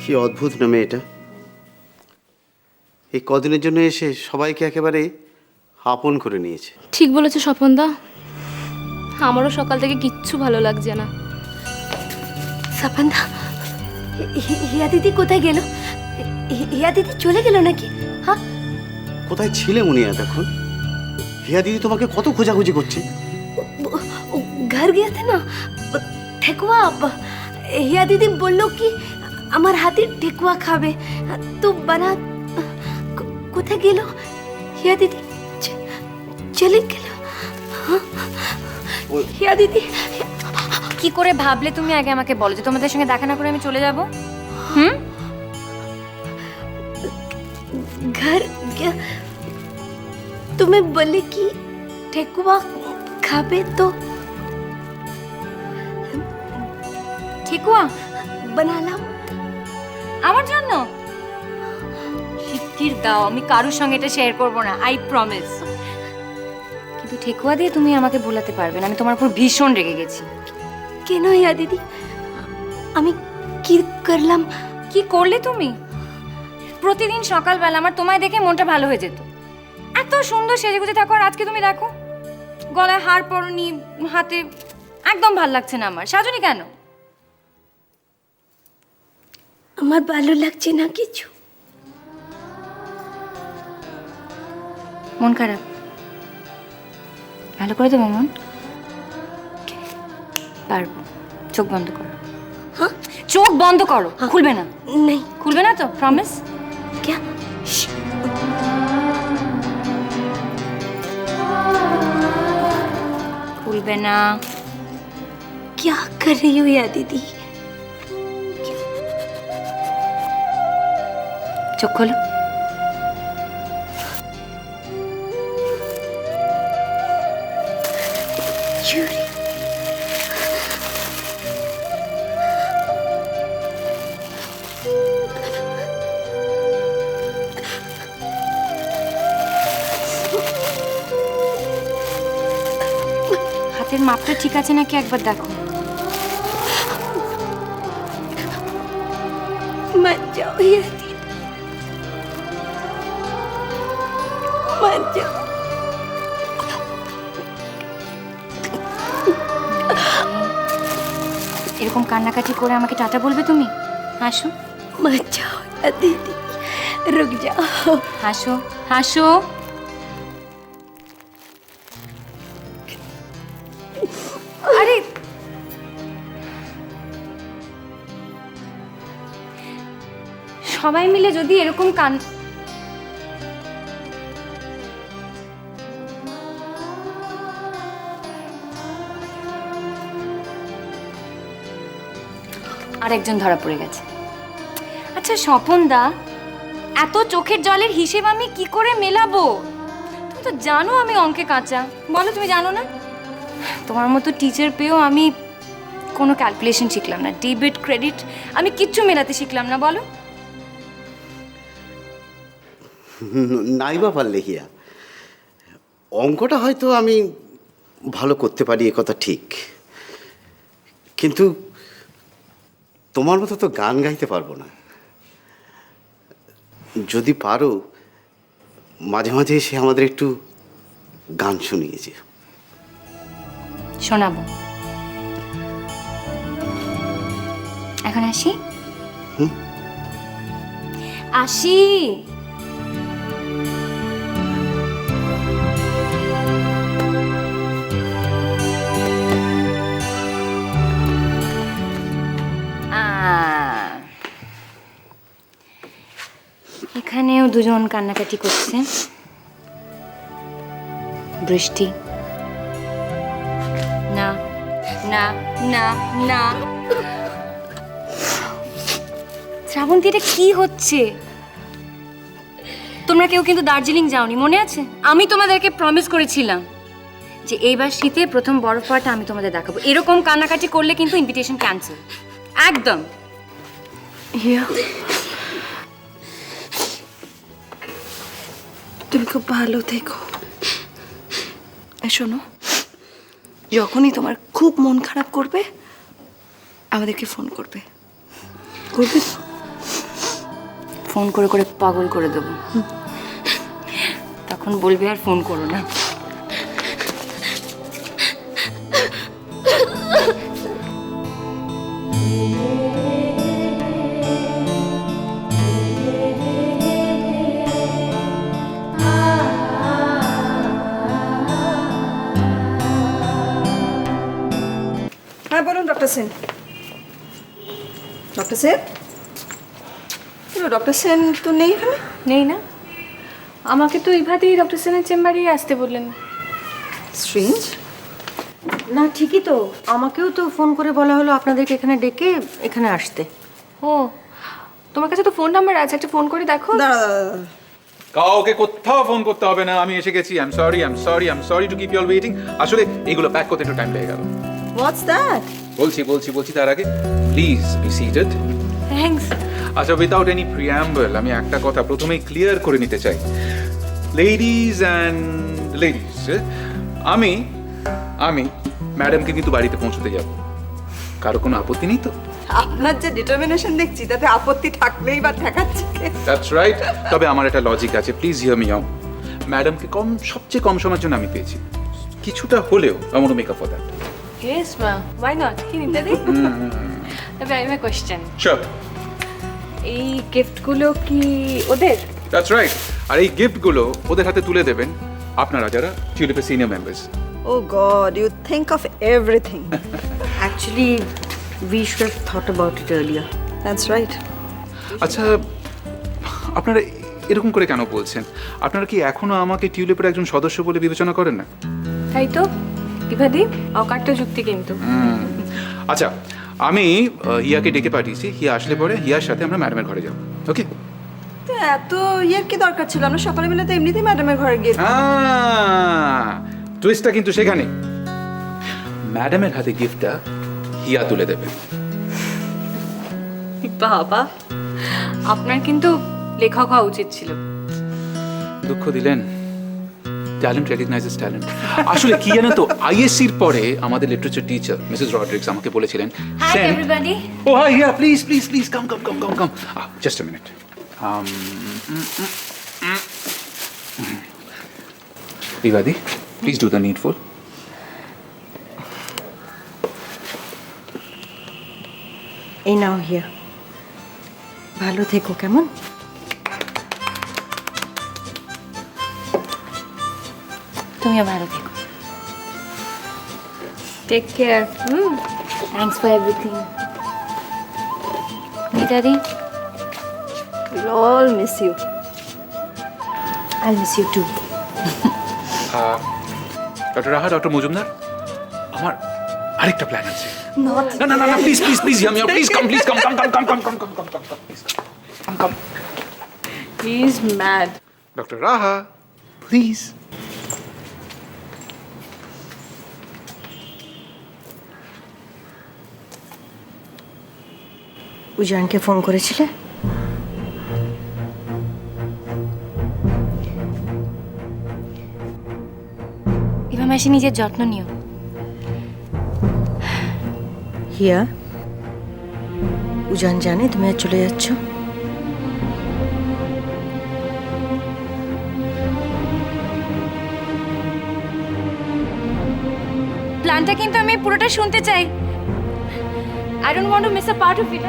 কি অদ্ভুত না মেয়েটা এই কদিনের জন্য এসে সবাইকে একেবারে আপন করে নিয়েছে ঠিক বলেছে স্বপনদা আমারও সকাল থেকে কিচ্ছু ভালো লাগছে না সাপান্দা হি- হিয়া দিদি কোথায় গেল হি- হিয়া দিদি চলে গেল নাকি হ্যাঁ কোথায় ছিলে উনি এতক্ষণ হিয়া দিদি তোমাকে কত খোঁজাখুঁজি করছে वो- वो घर गया था ना वो ठेकुआ ब- हिया दीदी बोलो कि আমার হাতে ঠেকুয়া খাবে। তো বানা কোথায় গেল? হিয়া দিদি চলে গেল। হিয়া দিদি। কি করে ভাবলে তুমি আগে আমাকে বলো যে তোমাদের সঙ্গে দেখা না করে আমি চলে যাব? হুম? ঘর তুমি বলে কি कि খাবে তো? तो ठेकुआ আমার জন্য? শিগগির দাও আমি কারোর সঙ্গে এটা শেয়ার করব না আই প্রমিস কিন্তু ঠেকুয়া দিয়ে তুমি আমাকে ভোলাতে পারবে না আমি তোমার উপর ভীষণ রেগে গেছি। কেন ইয়া দিদি? আমি কি করলাম? কি করলে তুমি? প্রতিদিন সকালবেলা আমার তোমায় দেখে মনটা ভালো হয়ে যেত। এত সুন্দর সেজেগুজে থাকো আর আজকে তুমি দেখো। গলায় হার পরনি হাতে একদম ভালো লাগছে না আমার। সাজনি কেন? আমার ভালো লাগছে না কিছু মন খারাপ ভালো করে দেবো মন পারবো চোখ বন্ধ করো হ্যাঁ চোখ বন্ধ করো খুলবে না नहीं খুলবে না তো প্রমিস क्या श्श, খুলবে না क्या कर रही हो या दीदी চোখ খোলো चूड़ी হাতের মাপটা ঠিক আছে নাকি একবার দেখো मत जाओ या এরকম কান্নাকাটি করে আমাকে টাটা বলবে তুমি? হাসো। বাঁচাও দিদি। রুক যাও। হাসো হাসো। আরে! সবাই মিলে যদি এরকম কান্না আরেকজন ধরা পড়ে গেছে। আচ্ছা স্বপন দা এত চোখের জলের হিসেব আমি কি করে মেলাবো? তুমি তো জানো আমি অঙ্কে কাঁচা। বলো, তুমি জানো না? তোমার মতো টিচার পেয়েও আমি কোনো ক্যালকুলেশন শিখলাম না। ডেবিট ক্রেডিট আমি কিচ্ছু মেলাতে শিখলাম না, বলো। নাই বা পারলে হিয়া অঙ্কটা হয়তো আমি ভালো করতে পারি, এ কথা ঠিক। কিন্তু তোমার মতো তো গান গাইতে পারব না। যদি পারো মাঝে মাঝে এসে আমাদের একটু গান শুনিয়েছে শোনাবো। এখন আসি? আসি। দুজন কান্নাকাটি করছে। বৃষ্টি। না না না না। শ্রাবন্তী এটা কি হচ্ছে? তোমরা কেউ কিন্তু দার্জিলিং যাওনি, মনে আছে? আমি তোমাদেরকে প্রমিস করেছিলাম যে এইবার শীতে প্রথম বরফ পাওয়াটা আমি তোমাদের দেখাবো। এরকম কান্নাকাটি করলে কিন্তু ইনভিটেশন ক্যান্সেল একদম। তুমি খুব ভালো থেকো। শোনো, যখনই তোমার খুব মন খারাপ করবে, আমাদেরকে ফোন করবে। করবে? ফোন করে করে পাগল করে দেবো। তখন বলবে আর ফোন করো না। Doctor Sen doctor Sen doctor Sen তো নেই এখানে? নেই না? আমাকে তো ইভাতেই ডক্টর সেনের চেম্বারেই আসতে বললেন। স্ট্রেঞ্জ না ঠিকই তো। আমাকেও তো ফোন করে বলা হলো আপনাদেরকে এখানে ডেকে এখানে আসতে। ও তোমার কাছে তো ফোন নাম্বার আছে একটা ফোন করে দেখো। কাউকে কোথাও ফোন করতে হবে না আমি এসে গেছি। I am sorry I am sorry I am sorry to keep you all waiting আসলে এগুলো প্যাক করতে একটু টাইম লেগে গেল। What's that? বলছি বলছি বলছি তার আগে প্লিজ বি সিটেড থ্যাঙ্কস আচ্ছা উইদাউট এনি প্রিয়াম্বল আমি একটা কথা প্রথমেই ক্লিয়ার করে নিতে চাই। লেডিজ অ্যান্ড লেডিজ আমি আমি ম্যাডামকে কিন্তু বাড়িতে পৌঁছতে যাব। কারও কোনো আপত্তি নেই তো? আপনার যে ডিটারমিনেশন দেখছি তাতে আপত্তি থাকলেই বা ঠেকাচ্ছে দ্যাটস রাইট তবে আমার একটা লজিক আছে প্লিজ হিয়ার মি আউট ম্যাডামকে কম সবচেয়ে কম সময়ের জন্য আমি পেয়েছি। কিছুটা হলেও আমার মেকআপ ফর দ্যাট ইয়েস মা ওয়াই নট কি নিতে দিই তবে আই হ্যাভ কোয়েশ্চেন শিওর এই গিফটগুলো কি ওদের? দ্যাটস রাইট আর এই গিফটগুলো ওদের হাতে তুলে দেবেন আপনারা যারা টিউলিপের senior members Oh God, you think of everything. Actually we should have thought about it earlier That's right. আচ্ছা আপনারা এরকম করে কেন বলছেন? আপনারা কি এখনও আমাকে টিউলিপের একজন সদস্য বলে বিবেচনা করেন না? তাই তো? ইভাদি অকাট্য যুক্তি কিন্তু। আচ্ছা আমি হিয়াকে ডেকে পাঠিয়েছি। হিয়া আসলে পরে হিয়ার সাথে আমরা ম্যাডামের ঘরে যাব। ওকে তো এত ইয়ের কি দরকার ছিল? আমরা সকালে মিলে তো এমনিতেই ম্যাডামের ঘরে গিয়ে টুইস্টটা কিন্তু সেখানে। ম্যাডামের হাতে গিফটটা হিয়া তুলে দেবে। বাবা আপনার কিন্তু লেখক হওয়া উচিত ছিল। দুঃখ দিলেন? ট্যালেন্ট রেকগনাইজেস ট্যালেন্ট আসলে কি জানো তো আইএসসি এর পরে আমাদের লিটারেচার টিচার মিসেস রড্রিক্স আমাকে বলেছিলেন hi everybody oh hi here please please please come come come come come just a minute Bibadi please do the needful এই নাও হিয়ার ভালো থেকো কেমন? তুমিও ভালো থেকো। Take care hmm thanks for everything মিতাদি We'll all miss you. I miss you too doctor Raha doctor Majumdar আমার আরেকটা plan আছে। না না না না প্লিজ প্লিজ প্লিজ আমি please come please come come come come come come come come come come please come come he is mad doctor Raha please উজানকে phone করেছিলে? Eva মাসি নিজের যত্ন নিও। হিয়া উজান জানে তুমি আর চলে যাচ্ছ। প্ল্যানটা কিন্তু আমি পুরোটা শুনতে চাই। I don't want to miss a part of it